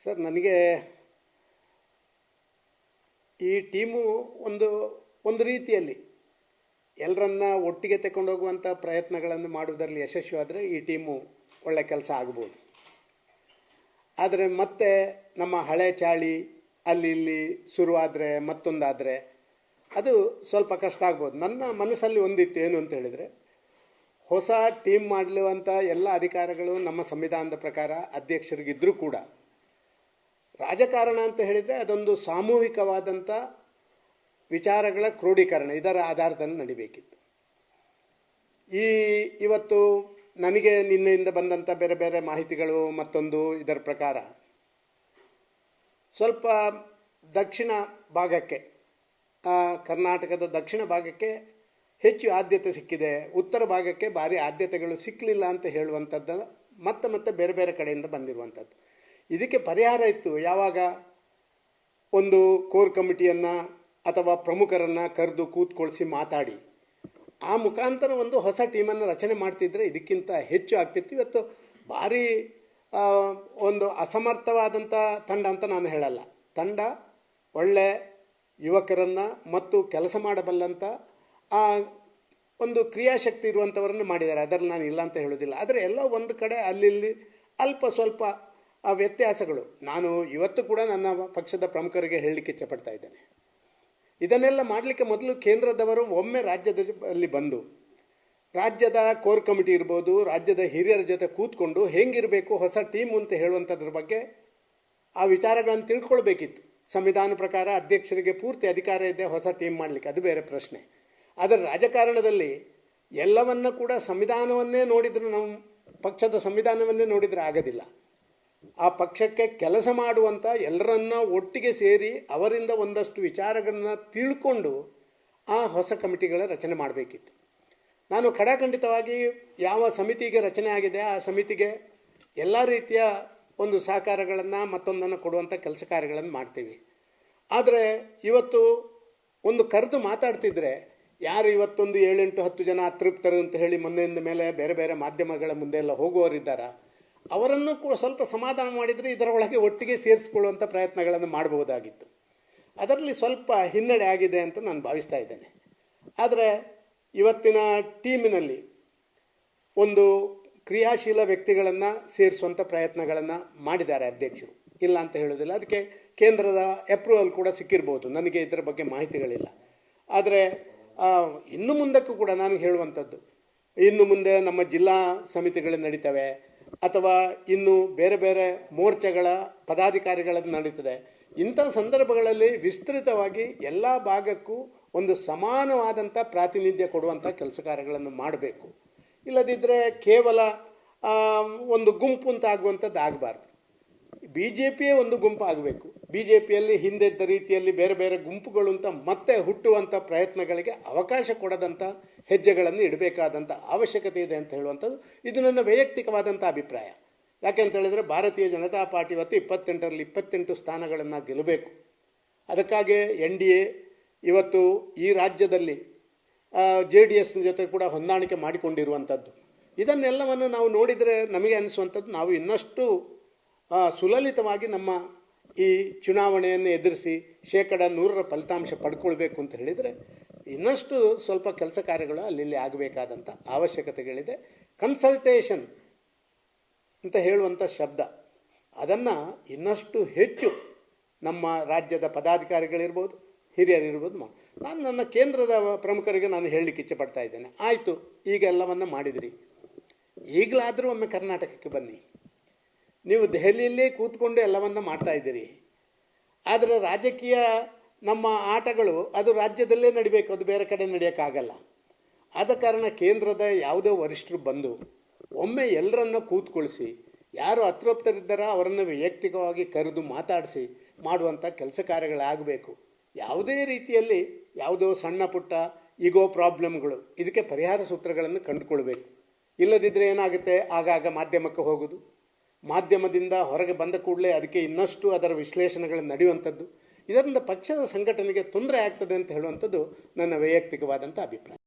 Sir, ನನಗೆ ಈ team ಒಂದು ಒಂದು ರೀತಿಯಲ್ಲಿ ಎಲ್ಲರನ್ನ ಒಟ್ಟಿಗೆ ತಗೊಂಡೋಗುವಂಥ ಪ್ರಯತ್ನಗಳನ್ನು ಮಾಡುವುದರಲ್ಲಿ ಯಶಸ್ವಿ ಆದರೆ ಈ ಟೀಮು ಒಳ್ಳೆ ಕೆಲಸ ಆಗ್ಬೋದು. ಆದರೆ ಮತ್ತೆ ನಮ್ಮ ಹಳೆ ಚಾಳಿ ಅಲ್ಲಿ ಇಲ್ಲಿ ಶುರುವಾದರೆ, ಮತ್ತೊಂದಾದರೆ ಅದು ಸ್ವಲ್ಪ ಕಷ್ಟ ಆಗ್ಬೋದು. ನನ್ನ ಮನಸ್ಸಲ್ಲಿ ಒಂದಿತ್ತು ಏನು ಅಂತ ಹೇಳಿದರೆ, ಹೊಸ ಟೀಮ್ ಮಾಡಲುವಂಥ ಎಲ್ಲ ಅಧಿಕಾರಗಳು ನಮ್ಮ ಸಂವಿಧಾನದ ಪ್ರಕಾರ ಅಧ್ಯಕ್ಷರಿಗಿದ್ದರೂ ಕೂಡ ರಾಜಕಾರಣ ಅಂತ ಹೇಳಿದರೆ ಅದೊಂದು ಸಾಮೂಹಿಕವಾದಂಥ ವಿಚಾರಗಳ ಕ್ರೋಢೀಕರಣ ಇದರ ಆಧಾರದಲ್ಲಿ ನಡಿಬೇಕಿತ್ತು. ಈ ಇವತ್ತು ನನಗೆ ನಿನ್ನೆಯಿಂದ ಬಂದಂಥ ಬೇರೆ ಬೇರೆ ಮಾಹಿತಿಗಳು ಮತ್ತೊಂದು ಇದರ ಪ್ರಕಾರ, ಸ್ವಲ್ಪ ದಕ್ಷಿಣ ಭಾಗಕ್ಕೆ ಕರ್ನಾಟಕದ ದಕ್ಷಿಣ ಭಾಗಕ್ಕೆ ಹೆಚ್ಚು ಆದ್ಯತೆ ಸಿಕ್ಕಿದೆ, ಉತ್ತರ ಭಾಗಕ್ಕೆ ಭಾರಿ ಆದ್ಯತೆಗಳು ಸಿಕ್ಕಲಿಲ್ಲ ಅಂತ ಹೇಳುವಂಥದ್ದು ಮತ್ತೆ ಮತ್ತೆ ಬೇರೆ ಬೇರೆ ಕಡೆಯಿಂದ ಬಂದಿರುವಂಥದ್ದು ಇದಕ್ಕೆ ಪರಿಹಾರ ಇತ್ತು. ಯಾವಾಗ? ಒಂದು ಕೋರ್ ಕಮಿಟಿಯನ್ನು ಅಥವಾ ಪ್ರಮುಖರನ್ನು ಕರೆದು ಕೂತ್ಕೊಳಿಸಿ ಮಾತಾಡಿ. ಆ ಮುಖಾಂತರ ಒಂದು ಹೊಸ ಟೀಮನ್ನು ರಚನೆ ಮಾಡ್ತಿದ್ರೆ ಇದಕ್ಕಿಂತ ಹೆಚ್ಚು ಆಗ್ತಿತ್ತು. ಇವತ್ತು ಭಾರಿ ಒಂದು ಅಸಮರ್ಥವಾದಂಥ ತಂಡ ಅಂತ ನಾನು ಹೇಳಲ್ಲ. ತಂಡ ಒಳ್ಳೆ ಯುವಕರನ್ನು ಮತ್ತು ಕೆಲಸ ಮಾಡಬಲ್ಲಂಥ ಒಂದು ಕ್ರಿಯಾಶಕ್ತಿ ಇರುವಂಥವರನ್ನು ಮಾಡಿದ್ದಾರೆ. ಅದರಲ್ಲಿ ನಾನು ಇಲ್ಲ ಅಂತ ಹೇಳೋದಿಲ್ಲ. ಆದರೆ ಎಲ್ಲ ಒಂದು ಕಡೆ ಅಲ್ಲಿ ಅಲ್ಪ ಸ್ವಲ್ಪ ಆ ವ್ಯತ್ಯಾಸಗಳು. ನಾನು ಇವತ್ತು ಕೂಡ ನನ್ನ ಪಕ್ಷದ ಪ್ರಮುಖರಿಗೆ ಹೇಳಲಿಕ್ಕೆ ಇಚ್ಛಪಡ್ತಾ ಇದ್ದೇನೆ. ಇದನ್ನೆಲ್ಲ ಮಾಡಲಿಕ್ಕೆ ಮೊದಲು ಕೇಂದ್ರದವರು ಒಮ್ಮೆ ರಾಜ್ಯದಲ್ಲಿ ಬಂದು, ರಾಜ್ಯದ ಕೋರ್ ಕಮಿಟಿ ಇರ್ಬೋದು, ರಾಜ್ಯದ ಹಿರಿಯರ ಜೊತೆ ಕೂತ್ಕೊಂಡು ಹೆಂಗಿರಬೇಕು, ಹೊಸ ಟೀಮ್ ಅಂತ ಹೇಳುವಂಥದ್ರ ಬಗ್ಗೆ ಆ ವಿಚಾರಗಳನ್ನು ತಿಳ್ಕೊಳ್ಬೇಕಿತ್ತು. ಸಂವಿಧಾನ ಪ್ರಕಾರ ಅಧ್ಯಕ್ಷರಿಗೆ ಪೂರ್ತಿ ಅಧಿಕಾರ ಇದೆ, ಹೊಸ ಟೀಮ್ ಮಾಡಲಿಕ್ಕೆ. ಅದು ಬೇರೆ ಪ್ರಶ್ನೆ. ಆದರೆ ರಾಜಕಾರಣದಲ್ಲಿ ಎಲ್ಲವನ್ನ ಕೂಡ ಸಂವಿಧಾನವನ್ನೇ ನೋಡಿದ್ರೆ ನಾವು ಪಕ್ಷದ ಸಂವಿಧಾನವನ್ನೇ ನೋಡಿದರೆ ಆಗೋದಿಲ್ಲ. ಆ ಪಕ್ಷಕ್ಕೆ ಕೆಲಸ ಮಾಡುವಂಥ ಎಲ್ಲರನ್ನ ಒಟ್ಟಿಗೆ ಸೇರಿ ಅವರಿಂದ ಒಂದಷ್ಟು ವಿಚಾರಗಳನ್ನು ತಿಳ್ಕೊಂಡು ಆ ಹೊಸ ಕಮಿಟಿಗಳ ರಚನೆ ಮಾಡಬೇಕಿತ್ತು. ನಾನು ಖಡಾಖಂಡಿತವಾಗಿ ಯಾವ ಸಮಿತಿಗೆ ರಚನೆ ಆಗಿದೆ, ಆ ಸಮಿತಿಗೆ ಎಲ್ಲ ರೀತಿಯ ಒಂದು ಸಹಕಾರಗಳನ್ನು ಮತ್ತೊಂದನ್ನು ಕೊಡುವಂಥ ಕೆಲಸ ಕಾರ್ಯಗಳನ್ನು ಮಾಡ್ತೀವಿ. ಆದರೆ ಇವತ್ತು ಒಂದು ಕರೆದು ಮಾತಾಡ್ತಿದ್ರೆ ಯಾರು ಇವತ್ತೊಂದು ಏಳೆಂಟು ಹತ್ತು ಜನ ಅತೃಪ್ತರು ಅಂತ ಹೇಳಿ ಮೊನ್ನೆಯಿಂದ ಮೇಲೆ ಬೇರೆ ಬೇರೆ ಮಾಧ್ಯಮಗಳ ಮುಂದೆ ಎಲ್ಲ ಹೋಗುವವರಿದ್ದಾರ? ಅವರನ್ನು ಕೂಡ ಸ್ವಲ್ಪ ಸಮಾಧಾನ ಮಾಡಿದರೆ ಇದರೊಳಗೆ ಒಟ್ಟಿಗೆ ಸೇರಿಸ್ಕೊಳ್ಳುವಂಥ ಪ್ರಯತ್ನಗಳನ್ನು ಮಾಡಬಹುದಾಗಿತ್ತು. ಅದರಲ್ಲಿ ಸ್ವಲ್ಪ ಹಿನ್ನಡೆ ಆಗಿದೆ ಅಂತ ನಾನು ಭಾವಿಸ್ತಾ ಇದ್ದೇನೆ. ಆದರೆ ಇವತ್ತಿನ ಟೀಮಿನಲ್ಲಿ ಒಂದು ಕ್ರಿಯಾಶೀಲ ವ್ಯಕ್ತಿಗಳನ್ನು ಸೇರಿಸುವಂಥ ಪ್ರಯತ್ನಗಳನ್ನು ಮಾಡಿದ್ದಾರೆ ಅಧ್ಯಕ್ಷರು. ಇಲ್ಲ ಅಂತ ಹೇಳೋದಿಲ್ಲ ಅದಕ್ಕೆ ಕೇಂದ್ರದ ಅಪ್ರೂವಲ್ ಕೂಡ ಸಿಕ್ಕಿರ್ಬೋದು. ನನಗೆ ಇದರ ಬಗ್ಗೆ ಮಾಹಿತಿಗಳಿಲ್ಲ. ಆದರೆ ಇನ್ನು ಮುಂದಕ್ಕೂ ಕೂಡ ನಾನು ಹೇಳುವಂಥದ್ದು, ಇನ್ನು ಮುಂದೆ ನಮ್ಮ ಜಿಲ್ಲಾ ಸಮಿತಿಗಳು ನಡೀತವೆ ಅಥವಾ ಇನ್ನು ಬೇರೆ ಬೇರೆ ಮೋರ್ಚಾಗಳ ಪದಾಧಿಕಾರಿಗಳನ್ನು ನಡೀತದೆ. ಇಂಥ ಸಂದರ್ಭಗಳಲ್ಲಿ ವಿಸ್ತೃತವಾಗಿ ಎಲ್ಲ ಭಾಗಕ್ಕೂ ಒಂದು ಸಮಾನವಾದಂಥ ಪ್ರಾತಿನಿಧ್ಯ ಕೊಡುವಂಥ ಕೆಲಸ ಕಾರ್ಯಗಳನ್ನು ಮಾಡಬೇಕು. ಇಲ್ಲದಿದ್ದರೆ ಕೇವಲ ಒಂದು ಗುಂಪು ಅಂತ ಆಗುವಂಥದ್ದು ಆಗಬಾರ್ದು. ಬಿ ಜೆ ಪಿಯೇ ಒಂದು ಗುಂಪು ಆಗಬೇಕು. ಬಿ ಜೆ ಪಿಯಲ್ಲಿ ಹಿಂದೆ ಇದ್ದ ರೀತಿಯಲ್ಲಿ ಬೇರೆ ಬೇರೆ ಗುಂಪುಗಳು ಅಂತ ಮತ್ತೆ ಹುಟ್ಟುವಂಥ ಪ್ರಯತ್ನಗಳಿಗೆ ಅವಕಾಶ ಕೊಡದಂಥ ಹೆಜ್ಜೆಗಳನ್ನು ಇಡಬೇಕಾದಂಥ ಅವಶ್ಯಕತೆ ಇದೆ ಅಂತ ಹೇಳುವಂಥದ್ದು. ಇದು ನನ್ನ ವೈಯಕ್ತಿಕವಾದಂಥ ಅಭಿಪ್ರಾಯ. ಯಾಕೆಂತ ಹೇಳಿದರೆ ಭಾರತೀಯ ಜನತಾ ಪಾರ್ಟಿ ಇವತ್ತು ಇಪ್ಪತ್ತೆಂಟರಲ್ಲಿ ಇಪ್ಪತ್ತೆಂಟು ಸ್ಥಾನಗಳನ್ನು ಗೆಲ್ಲಬೇಕು. ಅದಕ್ಕಾಗಿ ಎನ್ ಡಿ ಎ ಇವತ್ತು ಈ ರಾಜ್ಯದಲ್ಲಿ ಜೆ ಡಿ ಎಸ್ ಜೊತೆ ಕೂಡ ಹೊಂದಾಣಿಕೆ ಮಾಡಿಕೊಂಡಿರುವಂಥದ್ದು. ಇದನ್ನೆಲ್ಲವನ್ನು ನಾವು ನೋಡಿದರೆ ನಮಗೆ ಅನಿಸುವಂಥದ್ದು ನಾವು ಇನ್ನಷ್ಟು ಸುಲಲಿತವಾಗಿ ನಮ್ಮ ಈ ಚುನಾವಣೆಯನ್ನು ಎದುರಿಸಿ ಶೇಕಡ ನೂರರ ಫಲಿತಾಂಶ ಪಡ್ಕೊಳ್ಬೇಕು ಅಂತ ಹೇಳಿದರೆ ಇನ್ನಷ್ಟು ಸ್ವಲ್ಪ ಕೆಲಸ ಕಾರ್ಯಗಳು ಅಲ್ಲಿ ಆಗಬೇಕಾದಂಥ ಅವಶ್ಯಕತೆಗಳಿದೆ. ಕನ್ಸಲ್ಟೇಷನ್ ಅಂತ ಹೇಳುವಂಥ ಶಬ್ದ, ಅದನ್ನು ಇನ್ನಷ್ಟು ಹೆಚ್ಚು ನಮ್ಮ ರಾಜ್ಯದ ಪದಾಧಿಕಾರಿಗಳಿರ್ಬೋದು, ಹಿರಿಯರಿರ್ಬೋದು ಮಾ, ನಾನು ನನ್ನ ಕೇಂದ್ರದ ಪ್ರಮುಖರಿಗೆ ನಾನು ಹೇಳಲಿಕ್ಕೆ ಇಚ್ಛೆಪಡ್ತಾ ಇದ್ದೇನೆ. ಆಯಿತು, ಈಗ ಎಲ್ಲವನ್ನು ಮಾಡಿದಿರಿ. ಈಗಲಾದರೂ ಒಮ್ಮೆ ಕರ್ನಾಟಕಕ್ಕೆ ಬನ್ನಿ. ನೀವು ದೆಹಲಿಯಲ್ಲೇ ಕೂತ್ಕೊಂಡು ಎಲ್ಲವನ್ನ ಮಾಡ್ತಾ ಇದ್ದೀರಿ. ಆದರೆ ರಾಜಕೀಯ ನಮ್ಮ ಆಟಗಳು ಅದು ರಾಜ್ಯದಲ್ಲೇ ನಡಿಬೇಕು, ಅದು ಬೇರೆ ಕಡೆ ನಡೆಯೋಕ್ಕಾಗಲ್ಲ. ಆದ ಕಾರಣ ಕೇಂದ್ರದ ಯಾವುದೋ ವರಿಷ್ಠರು ಬಂದು ಒಮ್ಮೆ ಎಲ್ಲರನ್ನ ಕೂತ್ಕೊಳಿಸಿ, ಯಾರು ಅತೃಪ್ತರಿದ್ದಾರೋ ಅವರನ್ನು ವೈಯಕ್ತಿಕವಾಗಿ ಕರೆದು ಮಾತಾಡಿಸಿ ಮಾಡುವಂಥ ಕೆಲಸ ಕಾರ್ಯಗಳಾಗಬೇಕು. ಯಾವುದೇ ರೀತಿಯಲ್ಲಿ ಯಾವುದೋ ಸಣ್ಣ ಪುಟ್ಟ ಈಗೋ ಪ್ರಾಬ್ಲಮ್ಗಳು, ಇದಕ್ಕೆ ಪರಿಹಾರ ಸೂತ್ರಗಳನ್ನು ಕಂಡುಕೊಳ್ಬೇಕು. ಇಲ್ಲದಿದ್ದರೆ ಏನಾಗುತ್ತೆ? ಆಗಾಗ ಮಾಧ್ಯಮಕ್ಕೆ ಹೋಗೋದು. ಮಾಧ್ಯಮದಿಂದ ಹೊರಗೆ ಬಂದ ಕೂಡಲೇ ಅದಕ್ಕೆ ಇನ್ನಷ್ಟು ಅದರ ವಿಶ್ಲೇಷಣೆಗಳು ನಡೆಯುವಂಥದ್ದು. ಇದರಿಂದ ಪಕ್ಷದ ಸಂಘಟನೆಗೆ ತೊಂದರೆ ಆಗ್ತದೆ ಅಂತ ಹೇಳುವಂಥದ್ದು ನನ್ನ ವೈಯಕ್ತಿಕವಾದಂಥ ಅಭಿಪ್ರಾಯ.